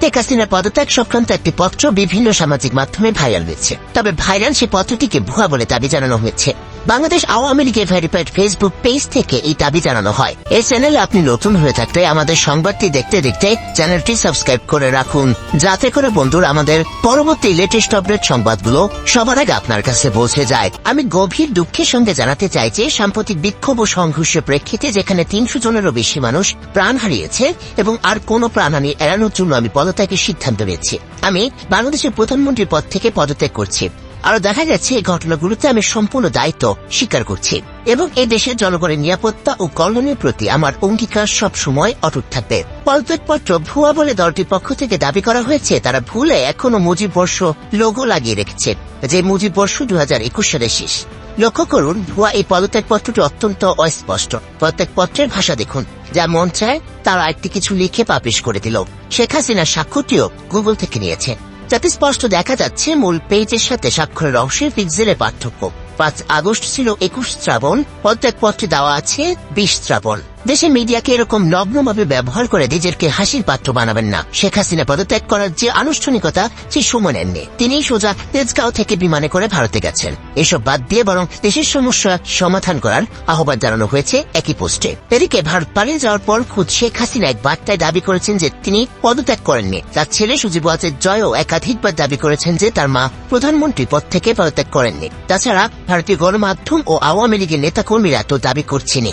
শেখ পদত্যাগ সংক্রান্ত একটি পত্র বিভিন্ন সামাজিক মাধ্যমে ভাইরাল হয়েছে। তবে ভাইরাল সেই পত্রটিকে ভুয়া বলে দাবি জানানো হয়েছে। বাংলাদেশ আওয়ামী লীগের ভেরিফাইড ফেসবুক পেজ থেকে এই দাবি জানানো হয়। এই চ্যানেলে আপনি নতুন হয়ে থাকলে আমাদের সংবাদটি দেখতে দেখতে চ্যানেলটি সাবস্ক্রাইব করে রাখুন। যাতে করে বন্ধুরা আমাদের পরবর্তী লেটেস্ট আপডেট সংবাদগুলো সবার আগে আপনার কাছে পৌঁছে যায়। আমি গভীর দুঃখের সঙ্গে জানাতে চাই যে সাম্প্রতিক বিক্ষোভ ও সংঘর্ষের প্রেক্ষিতে যেখানে তিনশো জনেরও বেশি মানুষ প্রাণ হারিয়েছে এবং আর কোনো প্রাণহানি এড়ানোর জন্য আমি পদত্যাগের সিদ্ধান্ত নিয়েছি। আমি বাংলাদেশের প্রধানমন্ত্রীর পদ থেকে পদত্যাগ করছি। আরও দেখা যাচ্ছে, এই ঘটনাগুলোতে আমি সম্পূর্ণ দায়িত্ব স্বীকার করছি এবং এই দেশের জনগণের নিরাপত্তা ও কল্যাণের প্রতি আমার অঙ্গীকার সব সময় অটুট থাকবে। পদত্যাগপত্র ভুয়া বলে দলটির পক্ষ থেকে দাবি করা হয়েছে, তারা ভুলে এখনও মুজিব বর্ষ লোগো লাগিয়ে রেখেছে, যে মুজিব বর্ষ দু হাজার একুশ সালের শেষ। লক্ষ্য করুন, ভুয়া এই পদত্যাগপত্রটি অত্যন্ত অস্পষ্ট। পদত্যাগপত্রের ভাষা দেখুন, যা মন চায় তারা একটি কিছু লিখে পাবলিশ করে দিল। শেখ হাসিনার সাক্ষ্যটিও গুগল থেকে নিয়েছে। যাতে স্পষ্ট দেখা যাচ্ছে মূল পেজের সাথে স্বাক্ষরের অংশের পিক্সেলের পার্থক্য। পাঁচ আগস্ট ছিল একুশ শ্রাবণ পদত্যাগপত্রে দেওয়া আছে বিশ শ্রাবণ। দেশের মিডিয়াকে এরকম নগ্নভাবে ব্যবহার করে নিজেরকে হাসির পাত্র বানাবেন না। শেখ হাসিনা পদত্যাগ করার যে আনুষ্ঠানিকতা, সে সময় নেননি। তিনি সোজা তেজগাঁও থেকে বিমানে করে ভারতে গেছেন। এসব বাদ দিয়ে বরং দেশের সমস্যা সমাধান করার আহ্বান জানানো হয়েছে একই পোস্টে। এদিকে ভারত পালিয়ে যাওয়ার পর খুদ শেখ হাসিনা এক বার্তায় দাবি করেছেন যে তিনি পদত্যাগ করেননি। তার ছেলে সুজিব ওয়াজের জয়ও একাধিকবার দাবি করেছেন যে তার মা প্রধানমন্ত্রী পদ থেকে পদত্যাগ করেননি। তাছাড়া ভারতীয় গণমাধ্যম ও আওয়ামী লীগের নেতাকর্মীরা তো দাবি করছেনই।